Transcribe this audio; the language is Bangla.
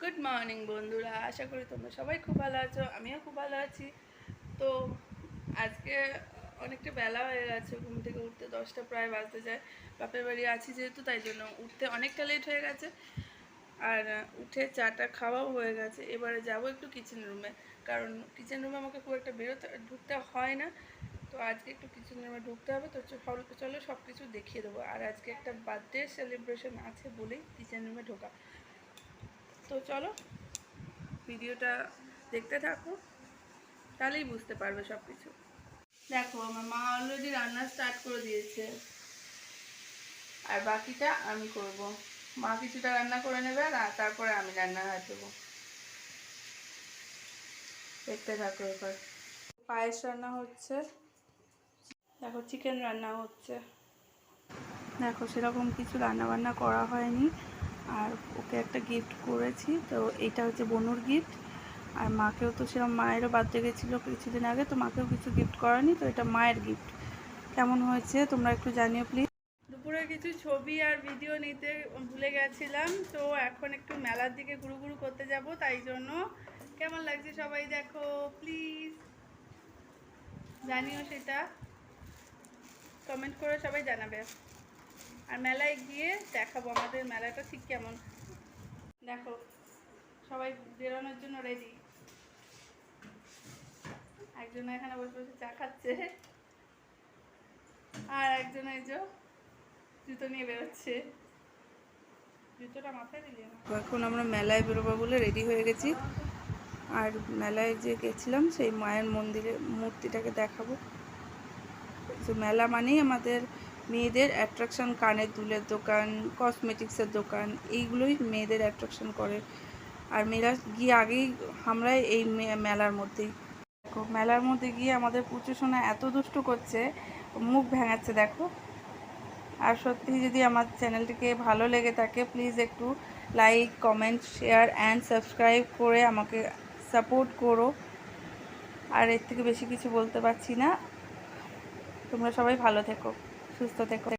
গুড মর্নিং বন্ধুরা। আশা করি তোমরা সবাই খুব ভালো আছো, আমিও খুব ভালো আছি। তো আজকে অনেকটা বেলা হয়ে গেছে, ঘুম থেকে উঠতে দশটা প্রায় বাজতে যায়। বাপের বাড়ি আছি যেহেতু, তাই জন্য উঠতে অনেকটা লেট হয়ে গেছে। আর উঠে চাটা খাওয়াও হয়ে গেছে। এবারে যাব একটু কিচেন রুমে কারণ কিচেন রুমে আমাকে খুব একটা বেরোতে, ঢুকতে হয় না। তো আজকে একটু কিচেন রুমে ঢুকতে হবে। তো চলো সব কিছু দেখিয়ে দেবো। আর আজকে একটা বার্থডে সেলিব্রেশন আছে বলেই কিচেন রুমে ঢোকা। তো চলো। ভিডিওটা দেখতে থাকো, তাহলেই বুঝতে পারবে সব কিছু দেখো, আমার মা অলরেডি রান্না স্টার্ট করে দিয়েছে। আর বাকিটা আমি করব। মা কিছুটা রান্না করে নেবে আর তারপরে আমি রান্না দেবো দেখতে থাকো এবার। পায়েস রান্না হচ্ছে। দেখো চিকেন রান্না হচ্ছে। দেখো, সেরকম কিছু রান্না বান্না করা হয়নি। আর ওকে একটা গিফট করেছি। তো এটা হচ্ছে বনুর গিফট আর মাকেও তো সেরকম মায়েরও বার্থডে গেছিল কিছুদিন আগে, তো মাকেও কিছু গিফট করানি তো এটা মায়ের গিফট কেমন হয়েছে? তোমরা একটু জানিও প্লিজ দুপুরে কিছু ছবি আর ভিডিও নিতে ভুলে গেছিলাম, তো এখন একটু মেলার দিকে ঘুরু ঘুরু করতে যাব, তাই জন্য। কেমন লাগছে সবাই দেখো প্লিজ জানিও সেটা। কমেন্ট করে সবাই জানাবে। আর মেলায় গিয়ে দেখাবো আমাদের মেলাটা ঠিক কেমন। দেখো, সবাই বেরোনোর জন্য রেডি একজন এখানে বসে বসে চা খাচ্ছে আর একজন এই যে জুতো নিয়ে বেরোচ্ছে। জুতোটা মাথায় দিলি এখন আমরা মেলায় বেরোবো বলে রেডি হয়ে গেছি। আর মেলায় যে গেছিলাম, সেই মায়ের মন্দিরে মূর্তিটাকে দেখাবো। তো মেলা মানেই আমাদের মেয়েদের অ্যাট্রাকশন কানের দুলের দোকান কসমেটিক্সের দোকান, এইগুলোই মেয়েদের অ্যাট্রাকশন করে। আর মেলা গিয়ে আগেই আমরা এই মেলার মধ্যেই দেখো, মেলার মধ্যে গিয়ে আমাদের পুচু সোনা এত দুষ্টু করছে, মুখ ভেঙাচ্ছে, দেখো। আর সত্যি যদি আমার চ্যানেলটিকে ভালো লেগে থাকে প্লিজ একটু like comment share and subscribe করে আমাকে সাপোর্ট করো। আর এর থেকে বেশি কিছু বলতে পারছি না। তোমরা সবাই ভালো থেকো। সুস্থ থেকো।